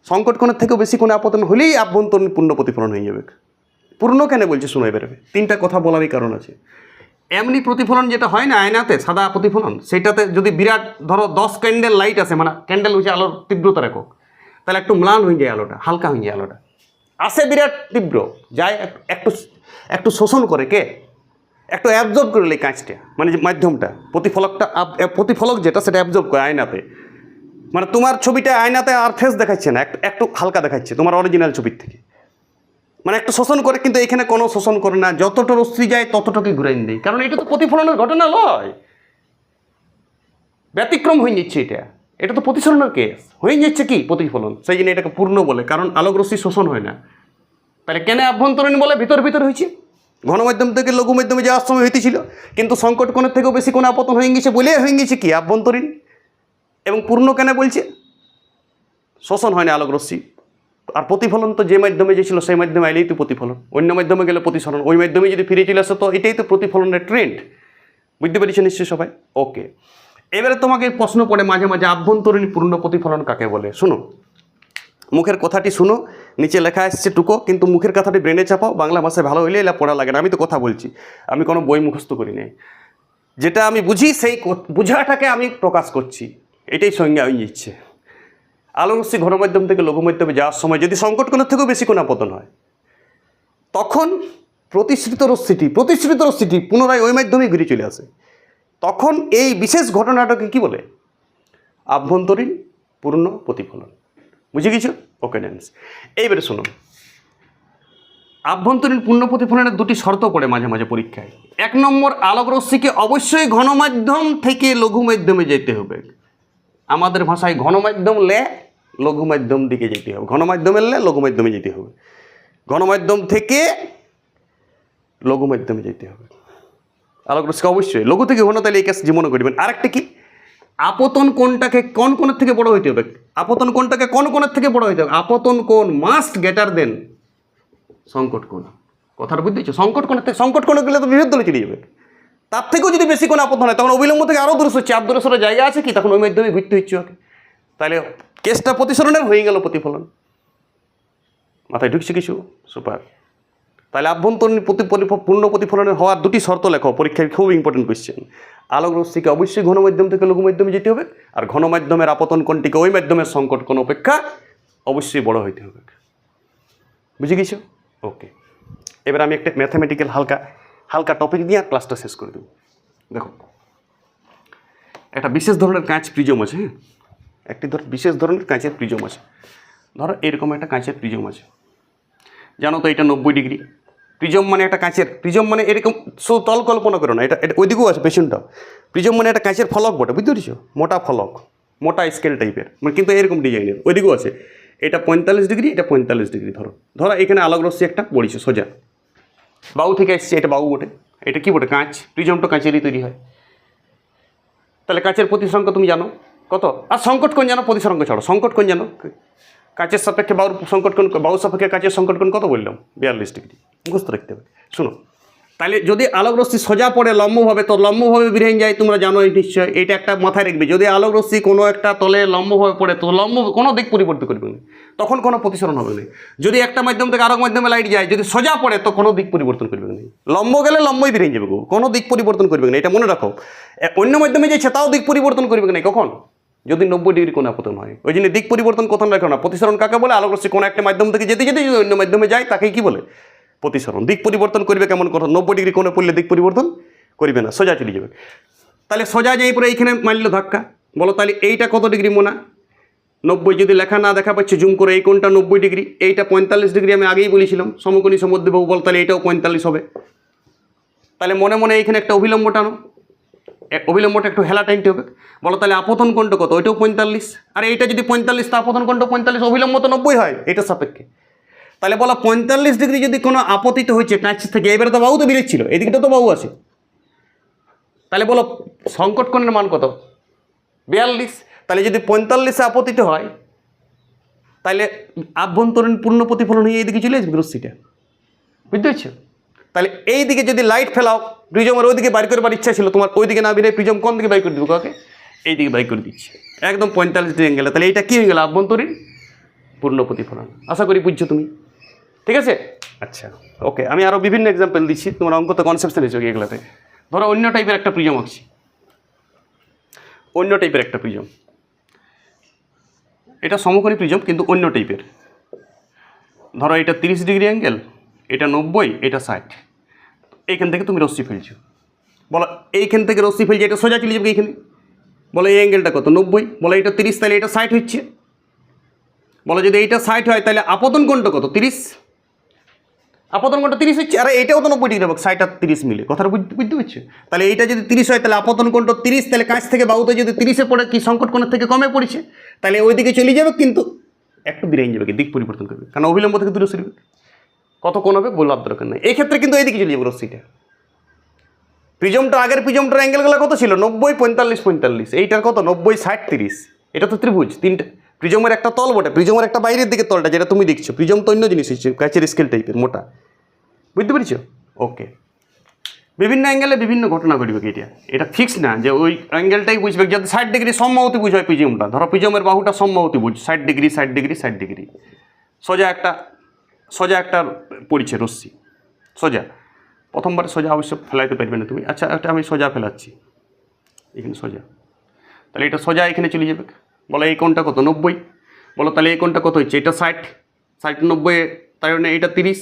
সংকট কোণের থেকেও বেশি কোনো আপতন হলেই আভ্যন্তরীণ পূর্ণ প্রতিফলন হয়ে যাবে। পূর্ণ কেন বলছে শোনাই বেরোবে তিনটা কথা বলারই কারণ আছে। এমনি প্রতিফলন যেটা হয় না, আয়নাতে সাদা প্রতিফলন, সেটাতে যদি বিরাট, ধরো দশ ক্যান্ডেল লাইট আছে মানে ক্যান্ডেল হচ্ছে আলোর তীব্রতা একক। তাহলে একটু ম্লান হয়ে যায় আলোটা, হালকা হয়ে যায় আলোটা। আসে বিরাট তীব্র, যায় এক- একটু একটু শোষণ করে কে? একটু অ্যাবজর্ব করে এই কাঁচটা মানে যে মাধ্যমটা, প্রতিফলকটা প্রতিফলক যেটা সেটা অ্যাবজর্ব করে আয়নাতে। মানে তোমার ছবিটা আয়নাতে আর ফেস দেখাচ্ছে না একটু হালকা দেখাচ্ছে তোমার অরিজিনাল ছবির থেকে। মানে একটু শোষণ করে, কিন্তু এখানে কোনো শোষণ করে না, যতটা রশ্মি যায় ততটুকুই ঘুরে দেয় কারণ এটা তো প্রতিফলনের ঘটনা নয় ব্যতিক্রম হয়ে যাচ্ছে এটা। এটা তো প্রতিসরণের কেস হয়ে যাচ্ছে কি প্রতিফলন? সেই জন্য এটাকে পূর্ণ বলে কারণ আলোক রশ্মি শোষণ হয় না। তাহলে কেন আভ্যন্তরীণ বলে ভিতর ভিতর হয়েছে? ঘন মাধ্যম থেকে লঘু মাধ্যমে যাওয়ার সময় হইতেছিল কিন্তু সংকট কোণের থেকেও বেশি কোনো আপতন হয়ে গেছে বলে হয়ে গেছে কি আভ্যন্তরীণ? এবং পূর্ণ কেন বলছে? শোষণ হয় না আলোক রশ্মি আর প্রতিফলন তো যে মাধ্যমে যে ছিল সেই মাধ্যমে এলেই তো প্রতিফলন। অন্য মাধ্যমে গেলে প্রতিসরণ ওই মাধ্যমে যদি ফিরে চলে আসে তো এটাই তো প্রতিফলনের ট্রেন্ড বুঝতে পেরেছ নিশ্চয়ই সবাই? ওকে এবারে তোমাকে প্রশ্ন পড়ে মাঝে মাঝে আভ্যন্তরীণ পূর্ণ প্রতিফলন কাকে বলে? শুনো। মুখের কথাটি শুনো, নিচে লেখা এসছে টুকো, কিন্তু মুখের কথাটি ব্রেনে চাপাও, বাংলা ভাষায় ভালো হইলে এলা পড়া লাগে না। আমি তো কথা বলছি, আমি কোনো বই মুখস্থ করি নাই। যেটা আমি বুঝি, সেই বুঝাটাকে আমি প্রকাশ করছি। এটাই সংজ্ঞা ইচ্ছে আলোরশ্মি ঘনমাধ্যম থেকে লঘুমাধ্যমে যাওয়ার সময় যদি সংকট কোণের থেকেও বেশি কোণ আপতন হয় তখন প্রতিশ্রিত রশ্মিটি প্রতিশ্রিত রশ্মিটি পুনরায় ওই মাধ্যমেই ঘুরে চলে আসে। তখন এই বিশেষ ঘটনাটাকে কি বলে? আভ্যন্তরীণ পূর্ণ প্রতিফলন। বুঝে গেছো? ওকে ড্যান্স এইবারে শুনুন। আভ্যন্তরীণ পূর্ণ প্রতিফলনের দুটি শর্ত পড়ে মাঝে মাঝে পরীক্ষায়। এক নম্বর আলোক রশ্মিকে অবশ্যই ঘনমাধ্যম থেকে লঘু মাধ্যমে যেতে হবে। আমাদের ভাষায় ঘনমাধ্যম লে লঘু মাধ্যম দিকে যেতে হবে। ঘনমাধ্যমের লে লঘু মাধ্যমে যেতে হবে। গণমাধ্যম থেকে লঘু মাধ্যমে যেতে হবে। আলোক অবশ্যই। লঘু থেকে ঘন তাহলে এই কাজ মনে করবেন আরেকটা কি? আপতন কোনটাকে কোন কোণের থেকে বড় হইতে হবে? আপতন কোনটাকে কোন কোণের থেকে বড় হইতে হবে? আপতন কোণ মাস্ট গেটার দেন সংকট কোণ। কথাটা বুঝতে পারছ? সংকট কোণের থেকে সংকট কোণে গেলে তো বিভেদ দলে চলে যাবে। তার থেকেও যদি বেশি কোনো আপতন হয়, তখন অবিলম্ব থেকে আরও দূরে সরছে। আর জায়গা আছে কি? তখন ওই মাধ্যমে ঘুরতে হচ্ছে ওকে। তাহলে কেসটা প্রতিসরণের হয়ে গেল প্রতিফলন। মাথায় ঢুকছে কিছু? সুপার তাহলে আভ্যন্তরীণ প্রতি পূর্ণ প্রতিফলনের হওয়ার দুটি শর্ত লেখো। পরীক্ষায় খুব ইম্পর্টেন্ট কোয়েশ্চেন আলোক রশ্মিকে অবশ্যই ঘন মাধ্যম থেকে লঘু মাধ্যমে যেতে হবে আর ঘন মাধ্যমের আপতন কোণটিকে ওই মাধ্যমের সংকট কোণ অপেক্ষা অবশ্যই বড় হইতে হবে। বুঝে গেছো? ওকে এবার আমি একটা ম্যাথামেটিক্যাল হালকা হালকা টপিক দিয়ে আর ক্লাসটা শেষ করে দেবো। দেখো, একটা বিশেষ ধরনের কাঁচ প্রিজম আছে হ্যাঁ? একটি ধর বিশেষ ধরনের কাঁচের প্রিজম আছে। ধরো এরকম একটা কাঁচের প্রিজম আছে। জানো তো এটা নব্বই ডিগ্রি। প্রিজম মানে একটা কাঁচের, প্রিজম মানে এরকম সো তল কল্পনা করো না, এটা এটা ওইদিকেও আছে পেছনটাও প্রিজম মানে একটা কাঁচের ফলক বটে, বুঝতে পেরেছ? মোটা ফলক, মোটা স্কেল টাইপের মানে কিন্তু এরকম ডিজাইনের ওইদিকেও আছে। এটা পঁয়তাল্লিশ ডিগ্রি, এটা পঁয়তাল্লিশ ডিগ্রি ধরো। ধরো এখানে আলোক রশ্মি একটা পড়েছে, সোজা। বাউ থেকে এসছে, এটা বাউ বটে। এটা কি বটে? কাঁচ প্রিজমটা কাঁচেরই তৈরি হয়। তাহলে কাঁচের প্রতিসংখ্য তুমি জানো? কত? আর সংকট কোন জানো? প্রতিসংখ্য ছাড়ো, সংকট কোন জানো? কাঁচের সাপেক্ষে বাউর সংকট কোণ বাউ সাপেক্ষে কাঁচের সংকট কোন কত বললাম? বিয়াল্লিশ ডিগ্রি। মুখস্থ রাখতে হবে। শুনো। তাহলে যদি আলোক রশ্মি সোজা পড়ে, লম্বভাবে, তো লম্বভাবে বিরহীন যায়, তোমরা জানো নিশ্চয়, এটা একটা মাথায় রাখবে। যদি আলোক রশ্মি কোনো একটা তলে লম্বভাবে পড়ে, তো লম্ব, কোনো দিক পরিবর্তন করবে না। তখন কোনো প্রতিসরণ হবে না। যদি একটা মাধ্যম থেকে আরেক মাধ্যমে লাইট যায়, যদি সোজা পড়ে, তো কোনো দিক পরিবর্তন করবে না। লম্ব গেলে লম্বই বেরিয়ে যাবে। কোনো দিক পরিবর্তন করবে না, এটা মনে রাখো। অন্য মাধ্যমে যাচ্ছে, তাও দিক পরিবর্তন করবে না, কখন? যদি নব্বই ডিগ্রি কোণ আপতন হয়। ওই জন্য দিক পরিবর্তন কোথাও রাখো না। প্রতিসরণ কাকে বলে? আলোক রশ্মি কোনো একটা মাধ্যম থেকে যেতে যেতে যদি অন্য মাধ্যমে যায় তাকে কি বলে? প্রতিসরণ। দিক পরিবর্তন করবে কেমন কথা? নব্বই ডিগ্রি কোণে পড়লে দিক পরিবর্তন করবে না, সোজা চলে যাবে। তাহলে সোজা যাই পরে এইখানে মারল ধাক্কা। বলো তাহলে এইটা কত ডিগ্রি মোনা? নব্বই যদি লেখা না দেখা পাচ্ছে, জুম করে এই কোনটা নব্বই ডিগ্রি, এইটা পঁয়তাল্লিশ ডিগ্রি আমি আগেই বলেছিলাম। সমকোণী সমদ্বিবাহু বল তাহলে এইটাও পঁয়তাল্লিশ হবে। তাহলে মনে মনে এইখানে একটা অভিলম্ব টানো। অবিলম্বটা একটু হেলা টাইমতে হবে। বলো তাহলে আপতন কোণটা কত? ওইটাও পঁয়তাল্লিশ। আর এইটা যদি পঁয়তাল্লিশ, তা আপতন কোণটা পঁয়তাল্লিশ অবিলম্ব তো নব্বই হয়, এটা সাপেক্ষে। তাহলে বলো পঁয়তাল্লিশ ডিগ্রি যদি কোনো আপতিত হয়েছে কাঁচ থেকে, এবারে তো বাবু তো বেরোচ্ছিল এদিকটা তো বাবু আছে। তাহলে বলো সংকট কোণের মান কত? বিয়াল্লিশ। তাহলে যদি পঁয়তাল্লিশে আপতিত হয়, তাহলে আভ্যন্তরীণ পূর্ণ প্রতিফলন হয়ে এইদিকে চলে আসবে রশ্মিটা। বুঝতে পারছ? তাহলে এই দিকে যদি লাইট ফেলাও, প্রিজমের ওইদিকে বাইর করবার ইচ্ছা ছিল, তোমার ওইদিকে না বেরিয়ে প্রিজম কোন দিকে বাইর করে দিব কাকে এই দিকে বাইর করে দিচ্ছে। একদম পঁয়তাল্লিশ ডিগ্রি অ্যাঙ্গেলে তাহলে এইটা কী হয়ে গেল? আভ্যন্তরীণ পূর্ণ প্রতিফলন। আশা করি বুঝছ তুমি। ঠিক আছে? আচ্ছা। ওকে আমি আরও বিভিন্ন এক্সাম্পল দিচ্ছি তোমার অঙ্ক তো কনসেপশন এসে এগুলোতে? ধরো অন্য টাইপের একটা প্রিজম আঁকছি। অন্য টাইপের একটা প্রিজম এটা সমকোণী প্রিজম কিন্তু অন্য টাইপের ধরো এটা তিরিশ ডিগ্রি অ্যাঙ্গেল এটা নব্বই এটা ষাট। এইখান থেকে তুমি রশ্মি ফেলছো। বলো এইখান থেকে রশ্মি ফেলছি এটা সোজা চলে যাবে এইখানে। বলো এই অ্যাঙ্গেলটা কত? নব্বই। বলো এটা তিরিশ তাহলে এটা ষাট হচ্ছে। বলো যদি এইটা ষাট হয় তাহলে আপতন কোণটা কত? তিরিশ। আপতন কোণটা তিরিশ হচ্ছে? আরে এটাও তো নব্বই ডিগ্রি হবে আর তিরিশ মিলে। কথাটা বুঝতে পারছ? তাহলে এইটা যদি তিরিশ হয়, তাহলে আপতন কোণটা তিরিশ, তাহলে কাছ থেকে বাউতে যদি তিরিশে পড়ে, কি সংকট কোণের থেকে কমে পড়েছে? তাহলে ওইদিকে চলে যাবে, কিন্তু একটু বেরিয়ে যাবে দিক পরিবর্তন করবে। কারণ অবিলম্ব থেকে দূরে সরবে। কত কোণ হবে, বলার দরকার নেই। এই ক্ষেত্রে কিন্তু এইদিকে চলে যাবে রশ্মিটা। প্রিজমটা, আগের প্রিজমটার অ্যাঙ্গেলগুলো কত ছিল? নব্বই পঁয়তাল্লিশ পঁয়তাল্লিশ। এইটার কত? নব্বই ষাট তিরিশ। এটা তো ত্রিভুজ, তিনটে প্রিজমের একটা তল বটে, প্রিজমের একটা বাইরের দিকে তলটা যেটা তুমি দেখছ, প্রিজম তো অন্য জিনিস হচ্ছে, কাচের স্কেল টাইপের মোটা। বুঝতে পেরেছ? ওকে বিভিন্ন অ্যাঙ্গেলে বিভিন্ন ঘটনা ঘটবে এটা? এটা ফিক্স না, যে ওই অ্যাঙ্গেলটাই বুঝবে, যদি ষাট ডিগ্রি সম্মতি বুঝ হয় প্রিজমটা। ধরো প্রিজমের বাহুটা সম্মতি বুঝ, ষাট ডিগ্রি ষাট ডিগ্রি ষাট ডিগ্রি সোজা একটা সোজা একটা পড়ছে রশ্মি। সোজা। প্রথমবার সোজা অবশ্য ফেলাইতে পারবে না তুমি। আচ্ছা একটা আমি সোজা ফেলাচ্ছি। এখানে সোজা। তাহলে এটা সোজা এখানে চলে যাবে। বলো এই কোণটা কত? নব্বই। বলো তাহলে এই কোণটা কত হচ্ছে এটা ষাট। ষাট, নব্বই তাই মানে এটা তিরিশ।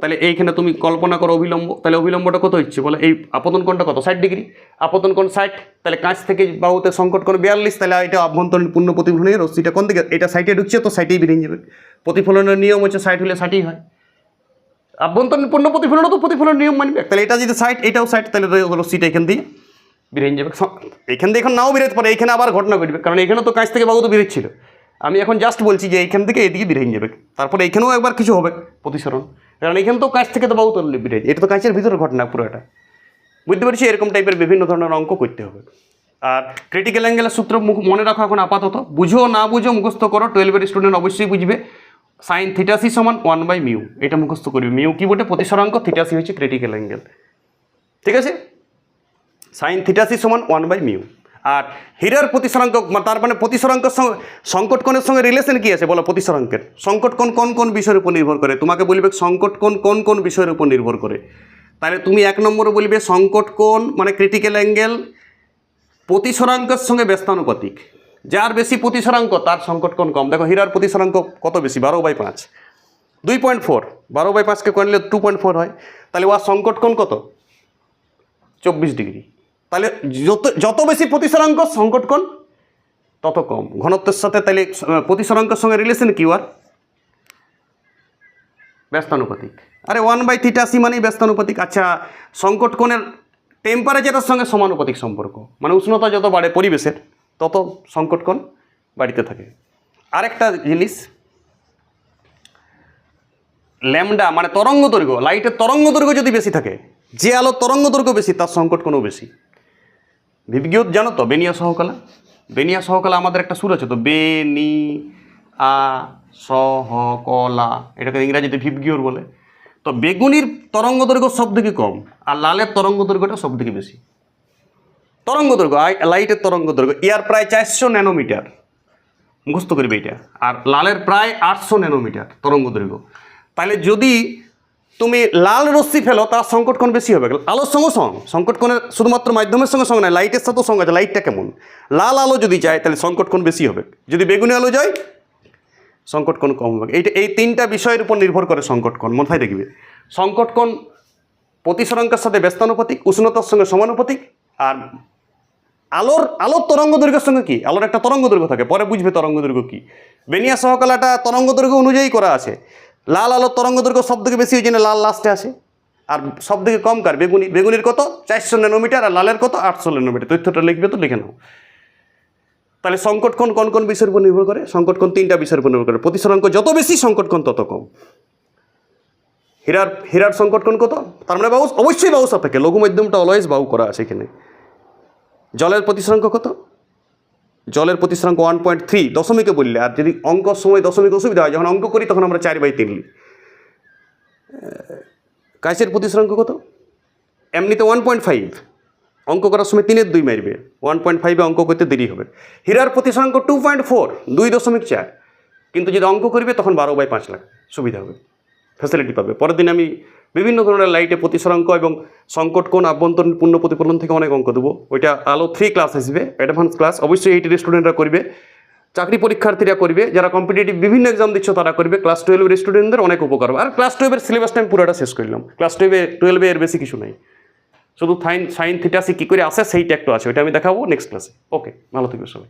তাহলে এইখানে তুমি কল্পনা করো অবিলম্ব তাহলে অবিলম্বটা কত হচ্ছে? বলো এই আপতন কোণটা কত? ষাট ডিগ্রি। আপতন কোণ ষাট। তাহলে কাছ থেকে বাহুতে সংকট কোণ বিয়াল্লিশ। তাহলে এটা অভ্যন্তরীণ পূর্ণ প্রতিফলনের রশ্মিটা কোন দিকে এটা সাইটে ঢুকছে তো সাইটেই বেরিয়ে যাবে। প্রতিফলনের নিয়ম হচ্ছে সাইট হলে ষাটই হয়। আভ্যন্তরীণ পূর্ণ প্রতিফলনও তো প্রতিফলন নিয়ম মানবে। তাহলে এটা যদি সাইট এটাও সাইট তাহলে রশ্মিটা এখান দিয়ে। বেরিয়ে যাবে। এখান থেকে এখন নাও বেরোতে পারে এখানে আবার ঘটনা ঘটবে। কারণ এখানে তো কাছ থেকে বাবু তো বেরোচ্ছিল আমি এখন জাস্ট বলছি যে এইখান থেকে এদিকে বেরিয়ে যাবে। তারপরে এখানেও একবার কিছু হবে প্রতিসরণ। কারণ এখানে তো কাছ থেকে তো বাবু তো বেরিয়ে এটা তো কাঁচের ভিতরে ঘটনা পুরোটা বুঝতে পারছি, এরকম টাইপের বিভিন্ন ধরনের অঙ্ক করতে হবে। আর ক্রিটিক্যাল অ্যাঙ্গেলের সূত্র মুখ- মনে রাখো এখন আপাতত। বুঝো, না বুঝো, মুখস্থ করো। টুয়েলভের স্টুডেন্ট অবশ্যই বুঝবে। সাইন থিটাসি সমান ওয়ান বাই মিউ এটা মুখস্থ করবে। মিউ কি বটে? প্রতিসরাঙ্ক থিটাসি হচ্ছে ক্রিটিক্যাল অ্যাঙ্গেল ঠিক আছে? সাইন থিটাসি সমান ওয়ান বাই মিউ আর হীরার প্রতিসরাঙ্ক তার মানে প্রতিসরাঙ্কের সঙ্গে সংকট কোণের সঙ্গে রিলেশন কি আছে? বলো প্রতিসরাঙ্কের। সংকট কোন কোন বিষয়ের উপর নির্ভর করে। তোমাকে বলবে সংকট কোন কোন বিষয়ের উপর নির্ভর করে। তাহলে তুমি এক নম্বরে বলবে সংকট কোণ মানে ক্রিটিক্যাল অ্যাঙ্গেল প্রতিসরাঙ্কের সঙ্গে ব্যস্তানুপাতিক। যার বেশি প্রতিসরাঙ্ক, তার সংকট কোণ কম। দেখো হীরার প্রতিসরাঙ্ক কত বেশি? বারো বাই পাঁচ। দুই পয়েন্ট ফোর বারো বাই পাঁচকে করলে টু পয়েন্ট ফোর হয়। তাহলে ওয়ার সংকট কোণ কত? চব্বিশ ডিগ্রি। তাহলে যত যত বেশি প্রতিসরাঙ্ক সংকট কোণ, তত কম। ঘনত্বের সাথে তাহলে প্রতিসরাঙ্কের সঙ্গে রিলেশন কি ওয়ার ব্যস্তানুপাতিক। আরে ওয়ান বাই থিটাসি মানেই ব্যস্তানুপাতিক। আচ্ছা সংকট কোণের টেম্পারেচারের সঙ্গে সমানুপাতিক সম্পর্ক। মানে উষ্ণতা যত বাড়ে পরিবেশের, তত সংকট কোণ বাড়িতে থাকে। আরেকটা জিনিস ল্যামডা মানে তরঙ্গ দৈর্ঘ্য লাইটের তরঙ্গ দৈর্ঘ্য যদি বেশি থাকে, যে আলো তরঙ্গ দৈর্ঘ্য বেশি, তার সংকট কোনো বেশি। ভিবিগিয়ত জানো তো, বেনিয়া সহকলা? বেনিয়া সহকলা আমাদের একটা সুর আছে তো, বেনি, আ সহকলা এটাকে ইংরাজিতে ভিবগিওর বলে। তো বেগুনির তরঙ্গ দৈর্ঘ্য সব থেকে কম, আর লালের তরঙ্গ দৈর্ঘ্যটা সব থেকে বেশি। তরঙ্গ দৈর্ঘ্য লাইটের তরঙ্গ দৈর্ঘ্য ইয়ার প্রায় চারশো ন্যানোমিটার। মুখস্থ করবে এটা। আর লালের প্রায় আটশো ন্যানোমিটার তরঙ্গ দৈর্ঘ্য তাহলে যদি তুমি লাল রশ্মি ফেলো, তার সংকট কোণ বেশি হবে? আলোর সঙ্গে সং। সংকট কোণের শুধুমাত্র মাধ্যমের সঙ্গে সঙ্গে নয় লাইটের সাথেও সঙ্গে আছে লাইটটা কেমন? লাল আলো যদি যায়, তাহলে সংকট কোণ বেশি হবে? যদি বেগুনি আলো যায়, সংকট কোণ কম হবে। এইটা, এই তিনটা বিষয়ের উপর নির্ভর করে সংকট কোণ মাথায় দেখবে। সংকট কোণ প্রতিসরাঙ্কের সাথে ব্যস্তানুপাতিক, উষ্ণতার সঙ্গে সমানুপাতিক, আর আলোর আলোর তরঙ্গ দৈর্ঘ্যের সঙ্গে কি? আলোর একটা তরঙ্গ দৈর্ঘ্য থাকে, পরে বুঝবে তরঙ্গ দৈর্ঘ্য কি। বেনিয়া সহকালাটা তরঙ্গ দৈর্ঘ্য অনুযায়ী করা আছে। লাল আলোর তরঙ্গ দৈর্ঘ্য সব থেকে বেশি ওই জন্য লাল লাস্টে আসে। আর সব থেকে কম কার? বেগুনি বেগুনির কত? চারশো ন্যানোমিটার আর লালের কত? আটশো ন্যানোমিটার। তথ্যটা লিখবে তো লিখে নাও। তাহলে সংকট কোন কোন বিষয়ের উপর নির্ভর করে? সংকট কোণ তিনটা বিষয়ের উপর নির্ভর করে? প্রতিসরাঙ্ক যত বেশি, সংকট কোণ তত কম। হীরার হীরার সংকট কোণ কত? তার মানে বাবু অবশ্যই বাবু সাপেক্ষে লঘু মাধ্যমটা অলওয়েজ বাবু করা আছে এখানে। জলের প্রতিসরাঙ্ক কত? জলের প্রতিসরাঙ্ক ওয়ান পয়েন্ট থ্রি দশমিকে বললে, আর যদি অঙ্কর সময় দশমিক অসুবিধা হয়, যখন অঙ্ক করি, তখন আমরা চার বাই তিন। লিখি কাঁচের কত? এমনিতে ওয়ান পয়েন্ট ফাইভ অঙ্ক করার সময় তিনের দুই মারবে। ওয়ান পয়েন্ট ফাইভে অঙ্ক করতে দেরি হবে। হীরার প্রতিসরাঙ্ক টু পয়েন্ট ফোর দুই দশমিক চার। কিন্তু যদি অঙ্ক করবে, তখন বারো বাই পাঁচ লাখ। সুবিধা হবে। ফ্যাসিলিটি পাবে। পরের দিন আমি বিভিন্ন ধরনের লাইটে প্রতিসরাঙ্ক এবং সংকট কোণ আভ্যন্তরীণ পূর্ণ প্রতিফলন থেকে অনেক অঙ্ক দেবো। ওইটা আলো থ্রি ক্লাস আসবে অ্যাডভান্স ক্লাস অবশ্যই এইটির স্টুডেন্টরা করবে, চাকরি পরীক্ষার্থীরা করবে, যারা কম্পিটিটিভ বিভিন্ন এক্সাম দিচ্ছ তারা করবে। ক্লাস টুয়েলভের স্টুডেন্টদের অনেক উপকার হবে। আর ক্লাস টুয়েলভের সিলেবাসটা আমি পুরোটা শেষ করলাম। ক্লাস টুয়েলভে টুয়েলভে এর বেশি কিছু নাই। শুধু সাইন সাইন থিটাসি কী করে আসে সেইটা একটু আছে, ওইটা আমি দেখাবো নেক্সট ক্লাসে ওকে ভালো থাকবে সবাই।